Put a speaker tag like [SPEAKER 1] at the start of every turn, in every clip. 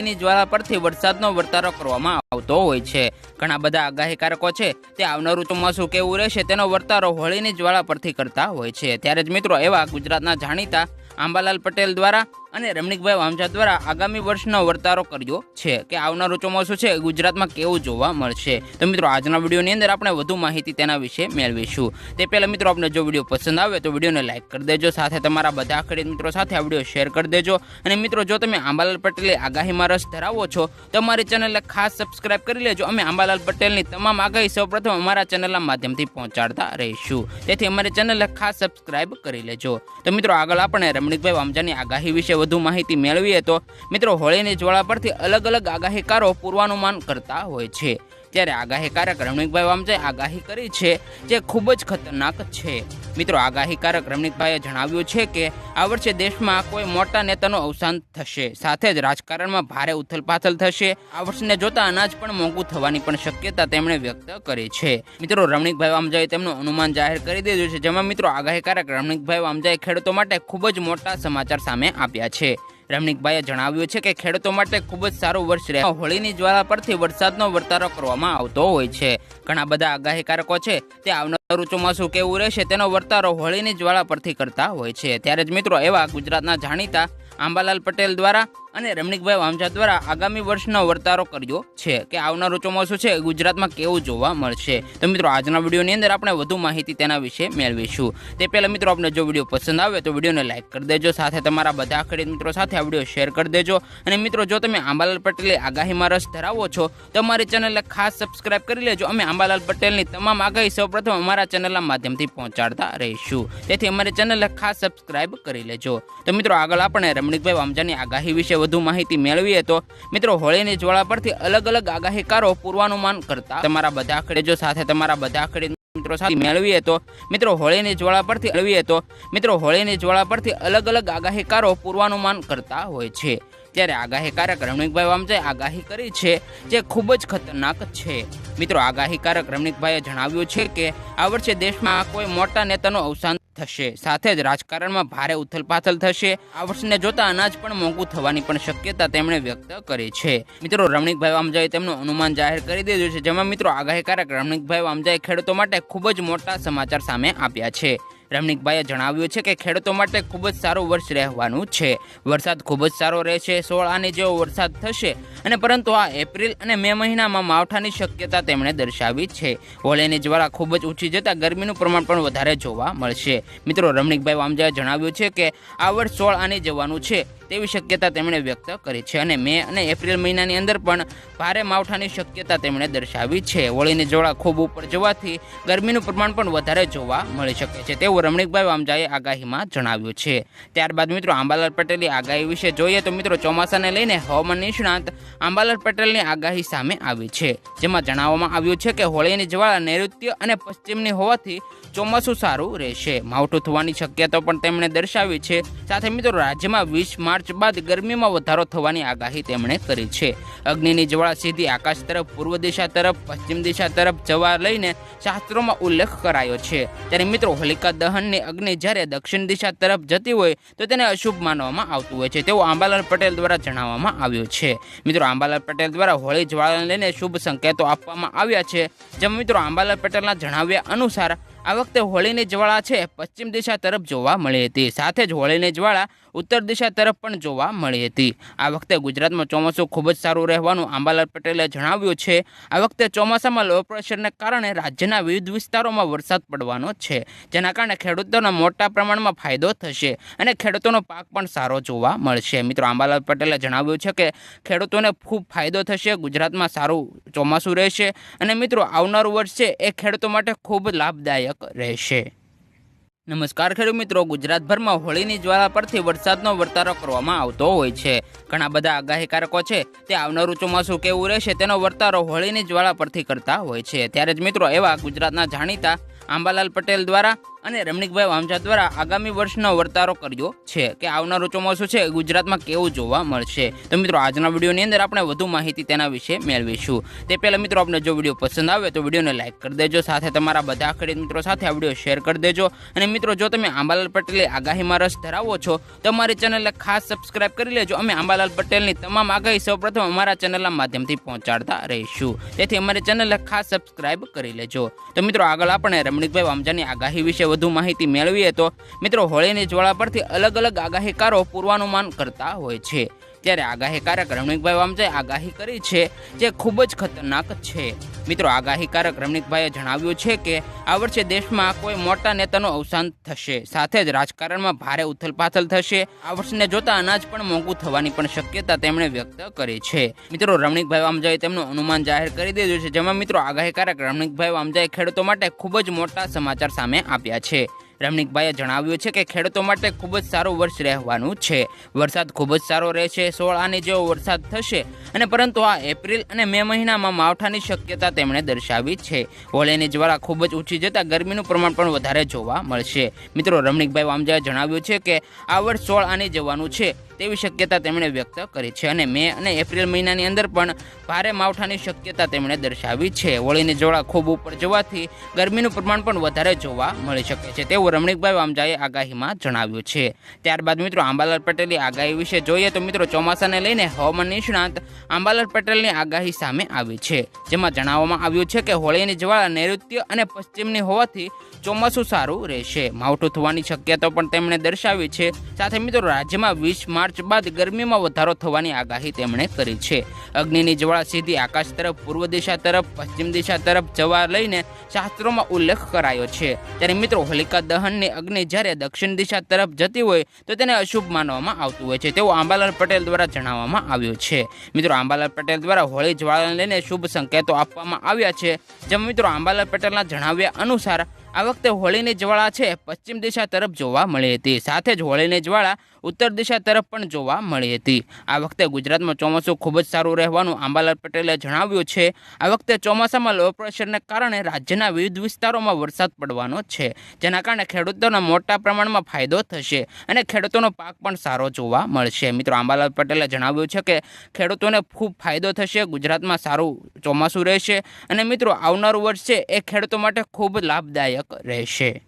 [SPEAKER 1] ની જ્વાળા પરથી વરસાદનો વર્તારો કરવામાં આવતો હોય છે. ઘણા બધા આગાહીકારકો છે, તે આવનારું ચોમાસું કેવું રહેશે તેનો વર્તારો હોળીની જ્વાળા પરથી કરતા હોય છે. ત્યારે જ મિત્રો એવા ગુજરાતના જાણીતા આંબાલાલ પટેલ દ્વારા અને રમણીકભાઈ વામજા દ્વારા આગામી વર્ષનો વર્તારો કર્યો છે કે આવનારું ચોમાસું છે ગુજરાતમાં કેવું જોવા મળશે. તો મિત્રો, આજના વિડીયોની અંદર આપણે વધુ માહિતી તેના વિશે મેળવીશું. તે પહેલાં મિત્રો આપણે જો વીડિયો પસંદ આવે તો વિડીયોને લાઇક કરી દેજો, સાથે તમારા બધા ખરીદ મિત્રો સાથે આ વીડિયો શેર કરી દેજો. અને મિત્રો, જો તમે આંબાલાલ પટેલની આગાહીમાં રસ ધરાવો છો, તો અમારી ચેનલને ખાસ સબસ્ક્રાઇબ કરી લેજો. અમે આંબાલાલ પટેલની તમામ આગાહી સૌપ્રથમ અમારા ચેનલના માધ્યમથી પહોંચાડતા રહીશું. તેથી અમારી ચેનલને ખાસ સબસ્ક્રાઇબ કરી લેજો. તો મિત્રો, આગળ આપણે રમણીકભાઈ વામજાની આગાહી વિશે વધુ માહિતી મેળવીએ તો મિત્રો હોળીની જ્વાળા પરથી અલગ અલગ આગાહીકારો પૂર્વાનુમાન કરતા હોય છે. ત્યારે આગાહીકારક રમણીકભાઈ વામજાએ આગાહી કરી છે, જે ખૂબ જ ખતરનાક છે. મિત્રો આગાહીકારક રમણીકભાઈએ જણાવ્યું છે કે, આ વર્ષે દેશમાં કોઈ મોટા નેતાનું અવસાન થશે. સાથે જ રાજકારણમાં ભારે ઉથલપાથલ થશે. આ વર્ષને જોતા અનાજ પણ મોંઘું થવાની પણ શક્યતા તેમણે વ્યક્ત કરી છે. મિત્રો રમણીકભાઈ વામજાએ તેમનું અનુમાન જાહેર કરી દીધું છે, જેમાં મિત્રો આગાહીકારક રમણીકભાઈ વામજાએ ખેડૂતો માટે ખૂબ જ મોટા સમાચાર સામે આપ્યા છે. રમણીકભાઈએ જણાવ્યું છે કે ખેડૂતો માટે ખૂબ જ સારું વર્ષ રહે. હોળીની જ્વાળા પરથી વરસાદનો વર્તારો કરવામાં આવતો હોય છે. ઘણા બધા આગાહીકારકો છે. તે આવનારું ચોમાસું કેવું રહેશે તેનો વર્તારો હોળીની જ્વાળા પરથી કરતા હોય છે. ત્યારે જ મિત્રો એવા ગુજરાતના જાણીતા આંબાલાલ પટેલ દ્વારા અને રમણીકભાઈ વામજા દ્વારા આગામી વર્ષનો વર્તારો કર્યો છે કે આવનારું ચોમાસું છે ગુજરાતમાં કેવું જોવા મળશે. તો મિત્રો, આજના વિડીયોની અંદર આપણે વધુ માહિતી તેના વિશે મેળવીશું. તે પહેલાં મિત્રો આપણે જો વીડિયો પસંદ આવે તો વિડીયોને લાઇક કરી દેજો, સાથે તમારા બધા ખરીદ મિત્રો સાથે આ વીડિયો શેર કરી દેજો. અને મિત્રો, જો તમે આંબાલાલ પટેલની આગાહીમાં રસ ધરાવો છો, તો અમારી ચેનલને ખાસ સબસ્ક્રાઇબ કરી લેજો. અમે આંબાલાલ પટેલની તમામ આગાહી સૌપ્રથમ અમારા ચેનલના માધ્યમથી પહોંચાડતા રહીશું. તેથી અમારી ચેનલને ખાસ સબસ્ક્રાઇબ કરી લેજો. તો મિત્રો, આગળ આપણે રમણીકભાઈ વામજાની આગાહી વિશે વધુ માહિતી મેળવીએ તો મિત્રો હોળીની જ્વાળા પરથી અલગ અલગ આગાહીકારો પૂર્વાનુમાન કરતા તમારા બધા ખડેજો સાથે તમારા બધા ખેડૂત મિત્રો સાથે મેળવીએ તો મિત્રો હોળીની જ્વાળા પરથી મેળવીએ તો મિત્રો હોળીની જ્વાળા પરથી અલગ અલગ આગાહીકારો પૂર્વાનુમાન કરતા હોય છે. ત્યારે આગાહીકારક રમણીકભાઈ વામજાએ આગાહી કરી છે જે ખૂબ જ ખતરનાક છે. મિત્રો આગાહીકારક રમણીકભાઈએ જણાવ્યું છે કે આ વર્ષે દેશમાં કોઈ મોટા નેતાનું અવસાન થશે. સાથે જ રાજકારણમાં ભારે ઉથલપાથલ થશે. આ વર્ષને જોતા અનાજ પણ મોંઘું થવાની પણ શક્યતા તેમણે વ્યક્ત કરી છે. મિત્રો, રમણીકભાઈ વામજાએ તેમનું અનુમાન જાહેર કરી દીધું છે, જેમાં મિત્રો આગાહીકારક રમણીકભાઈ વામજાએ ખેડૂતો માટે ખૂબ જ મોટા સમાચાર સામે આપ્યા છે. રમણીકભાઈએ જણાવ્યું છે કે ખેડૂતો માટે ખૂબ જ સારું વર્ષ રહેવાનું છે. વરસાદ ખૂબ જ સારો રહેશે, સોળ આની જેવો વરસાદ થશે અને પરંતુ આ એપ્રિલ અને મે મહિનામાં માવઠાની શક્યતા તેમણે દર્શાવી છે. હોળીની જ્વાળા ખૂબ જ ઊંચી જતાં ગરમીનું પ્રમાણ પણ વધારે જોવા મળશે. મિત્રો, રમણીકભાઈ વામજાએ જણાવ્યું છે કે આ વર્ષ સોળ આની જવાનું છે તેવી શક્યતા તેમણે વ્યક્ત કરી છે અને મે અને એપ્રિલ મહિનાની અંદર પણ ભારે માવઠાની શક્યતા તેમણે દર્શાવી છે. હોળીની જોડા ખૂબ ઉપર જવાથી ગરમીનું પ્રમાણ પણ વધારે જોવા મળી શકે છે તેવું રમણીકભાઈ વામજાએ આગાહીમાં જણાવ્યું છે. ત્યારબાદ મિત્રો, આંબાલાલ પટેલની આગાહી વિશે જોઈએ તો મિત્રો, ચોમાસાને લઈને હવામાન નિષ્ણાત આંબાલાલ પટેલની આગાહી સામે આવી છે. જેમાં જણાવવામાં આવ્યું છે કે હોળીની જ્વાળા નૈઋત્ય અને પશ્ચિમની હોવાથી ચોમાસું સારું રહેશે. માવઠું થવાની શક્યતા પણ તેમણે દર્શાવી છે. સાથે મિત્રો, રાજ્યમાં વીસ માર્ચ બાદ ગરમીમાં વધારો થવાની આગાહી તેમણે કરી છે. અગ્નિની જ્વાળા સીધી આકાશ તરફ, પૂર્વ દિશા તરફ, પશ્ચિમ દિશા તરફ જવા લઈને શાસ્ત્રોમાં ઉલ્લેખ કરાયો છે. ત્યારે મિત્રો, હોલિકા દહનની અગ્નિ જ્યારે દક્ષિણ દિશા તરફ જતી હોય તો તેને અશુભ માનવામાં આવતું હોય છે. તેવું આંબાલાલ પટેલ દ્વારા જણાવવામાં આવ્યું છે. મિત્રો આંબાલાલ પટેલ દ્વારા હોળી જ્વાળાને લઈને શુભ સંકેતો આપવામાં આવ્યા છે. જેમાં મિત્રો, આંબાલાલ પટેલના જણાવ્યા અનુસાર આ વખતે હોળીની જ્વાળા છે, પશ્ચિમ દિશા તરફ જોવા મળી હતી. સાથે જ હોળીની જ્વાળા ઉત્તર દિશા તરફ પણ જોવા મળી હતી. આ વખતે ગુજરાતમાં ચોમાસું ખૂબ જ સારું રહેવાનું આંબાલાલ પટેલે જણાવ્યું છે. આ વખતે ચોમાસામાં લો પ્રેશરને કારણે રાજ્યના વિવિધ વિસ્તારોમાં વરસાદ પડવાનો છે, જેના કારણે ખેડૂતોને મોટા પ્રમાણમાં ફાયદો થશે અને ખેડૂતોનો પાક પણ સારો જોવા મળશે. મિત્રો, આંબાલાલ પટેલે જણાવ્યું છે કે ખેડૂતોને ખૂબ ફાયદો થશે, ગુજરાતમાં સારું ચોમાસું રહેશે અને મિત્રો, આવનારું વર્ષ છે એ ખેડૂતો માટે ખૂબ લાભદાયક રહેશે. નમસ્કાર ખેડૂત મિત્રો, ગુજરાતભરમાં હોળીની જ્વાળા પરથી વરસાદનો વર્તારો કરવામાં આવતો હોય છે. ઘણા બધા આગાહીકારકો છે, તે આવનારું ચોમાસું કેવું રહેશે તેનો વર્તારો હોળીની જ્વાળા પરથી કરતા હોય છે. ત્યારે જ મિત્રો એવા ગુજરાતના જાણીતા આંબાલાલ પટેલ દ્વારા અને રમણીકભાઈ વામજા દ્વારા આગામી વર્ષનો વર્તારો કર્યો છે કે આવનારું ચોમાસું છે ગુજરાતમાં કેવું જોવા મળશે. તો મિત્રો, આજના વિડીયોની અંદર આપણે વધુ માહિતી તેના વિશે મેળવીશું. તે પહેલાં મિત્રો આપણે જો વીડિયો પસંદ આવે તો વિડીયોને લાઇક કરી દેજો, સાથે તમારા બધા ખરીદ મિત્રો સાથે આ વીડિયો શેર કરી દેજો. અને મિત્રો, જો તમે આંબાલાલ પટેલની આગાહીમાં રસ ધરાવો છો, તો અમારી ચેનલને ખાસ સબસ્ક્રાઇબ કરી લેજો. અમે આંબાલાલ પટેલની તમામ આગાહી સૌપ્રથમ અમારા ચેનલના માધ્યમથી પહોંચાડતા રહીશું. તેથી અમારી ચેનલને ખાસ સબસ્ક્રાઇબ કરી લેજો. તો મિત્રો, આગળ આપણે રમણીકભાઈ વામજાની આગાહી વિશે વધુ માહિતી મેળવીએ તો મિત્રો હોળીની જ્વાળા પરથી અલગ અલગ આગાહીકારો પૂર્વાનુમાન કરતા હોય છે. ત્યારે આગાહીકારક રમણીકભાઈ વામજાએ આગાહી કરી છે, જે ખૂબ જ ખતરનાક છે. મિત્રો આગાહીકારક રમણીકભાઈએ જણાવ્યું છે કે, આ વર્ષે દેશમાં કોઈ મોટા નેતાનું અવસાન થશે. સાથે જ રાજકારણમાં ભારે ઉથલપાથલ થશે. આ વર્ષને જોતા અનાજ પણ મોંઘું થવાની પણ શક્યતા તેમણે વ્યક્ત કરી છે. મિત્રો, રમણીકભાઈ વામજાએ તેમનું અનુમાન જાહેર કરી દીધું છે, જેમાં મિત્રો આગાહીકારક રમણીકભાઈ વામજાએ ખેડૂતો માટે ખૂબ જ મોટા સમાચાર સામે આપ્યા છે. રમણીકભાઈએ જણાવ્યું છે કે ખેડૂતો માટે ખૂબ જ સારું વર્ષ રહેવાનું છે. વરસાદ ખૂબ જ સારો રહેશે, સોળ આની જેવો વરસાદ થશે અને પરંતુ આ એપ્રિલ અને મે મહિનામાં માવઠાની શક્યતા તેમણે દર્શાવી છે. હોળીની જ્વાળા ખૂબ જ ઊંચી જતાં ગરમીનું પ્રમાણ પણ વધારે જોવા મળશે. મિત્રો, રમણીકભાઈ વામજાએ જણાવ્યું છે કે આ વર્ષ સોળ આની જવાનું છે. તેવી શક્યતા તેમણે વ્યક્ત કરી છે. અને મે અને એપ્રિલ મહિનાની અંદર પણ ભારે માવઠાની શક્યતા તેમણે દર્શાવી છે. હોળીની જોડા ખૂબ ઉપર જવાથી ગરમીનું પ્રમાણ પણ વધારે જોવા મળી શકે છે. તેવું રમણીકભાઈ વામજાએ આગાહીમાં જણાવ્યું છે. ત્યારબાદ મિત્રો આંબાલાલ પટેલની આગાહી વિશે જોઈએ તો મિત્રો ચોમાસાને લઈને હવામાન નિષ્ણાંત આંબાલાલ પટેલની આગાહી સામે આવી છે. જેમાં જણાવવામાં આવ્યું છે કે હોળીની જ્વાળા નૈઋત્ય અને પશ્ચિમની હોવાથી ચોમાસું સારું રહેશે. માવઠું થવાની શક્યતા પણ તેમણે દર્શાવી છે. સાથે મિત્રો રાજ્યમાં વીસ માર્ચ બાદ ગરમીમાં વધારો થવાની આગાહી તેમણે કરી છે. અગ્નિની જ્વાળા સીધી આકાશ તરફ, પૂર્વ દિશા તરફ, પશ્ચિમ દિશા તરફ જવા લઈને શાસ્ત્રોમાં ઉલ્લેખ કરાયો છે. ત્યારે મિત્રો, હોલિકા દહનની અગ્નિ જ્યારે દક્ષિણ દિશા તરફ જતી હોય, તો તેને અશુભ માનવામાં આવતું હોય છે. તેવું આંબાલાલ પટેલ દ્વારા જણાવવામાં આવ્યું છે. મિત્રો, આંબાલાલ પટેલ દ્વારા હોળી જ્વાળાને લઈને શુભ સંકેતો આપવામાં આવ્યા છે. જેમાં મિત્રો, આંબાલાલ પટેલના જણાવ્યા અનુસાર આ વખતે હોળીની જ્વાળા છે. પશ્ચિમ દિશા તરફ જોવા મળી હતી. સાથે જ હોળીની જ્વાળા ઉત્તર દિશા તરફ પણ જોવા મળી હતી. આ વખતે ગુજરાતમાં ચોમાસું ખૂબ જ સારું રહેવાનું આંબાલાલ પટેલે જણાવ્યું છે. આ વખતે ચોમાસામાં લો પ્રેશરને કારણે રાજ્યના વિવિધ વિસ્તારોમાં વરસાદ પડવાનો છે, જેના કારણે ખેડૂતોને મોટા પ્રમાણમાં ફાયદો થશે અને ખેડૂતોનો પાક પણ સારો જોવા મળશે. મિત્રો, આંબાલાલ પટેલે જણાવ્યું છે કે ખેડૂતોને ખૂબ ફાયદો થશે, ગુજરાતમાં સારું ચોમાસું રહેશે અને મિત્રો, આવનારું વર્ષ છે એ ખેડૂતો માટે ખૂબ લાભદાયક રહેશે.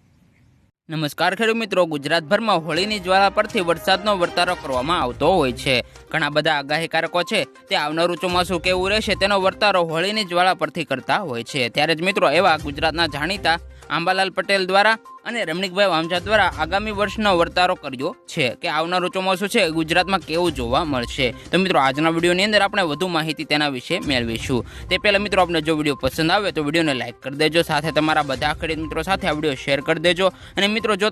[SPEAKER 1] નમસ્કાર ખેડૂત મિત્રો, ગુજરાતભરમાં હોળીની જ્વાળા પરથી વરસાદનો વર્તારો કરવામાં આવતો હોય છે. ઘણા બધા આગાહીકારકો છે, તે આવનારું ચોમાસું કેવું રહેશે તેનો વર્તારો હોળીની જ્વાળા પરથી કરતા હોય છે. ત્યારે જ મિત્રો, એવા ગુજરાતના જાણીતા આંબાલાલ પટેલ દ્વારા અને રમણીકભાઈ વામજા દ્વારા આગામી વર્ષનો વર્તારો કર્યો છે કે આવનારું ચોમાસું છે ગુજરાતમાં કેવું જોવા મળશે. તો મિત્રો, આજના વિડીયોની અંદર આપણે વધુ માહિતી તેના વિશે મેળવીશું. તે પહેલાં મિત્રો આપણે જો વીડિયો પસંદ આવે તો વિડીયોને લાઇક કરી દેજો. સાથે તમારા બધા ખરીદ મિત્રો સાથે આ વીડિયો શેર કરી દેજો. અને મિત્રો, જો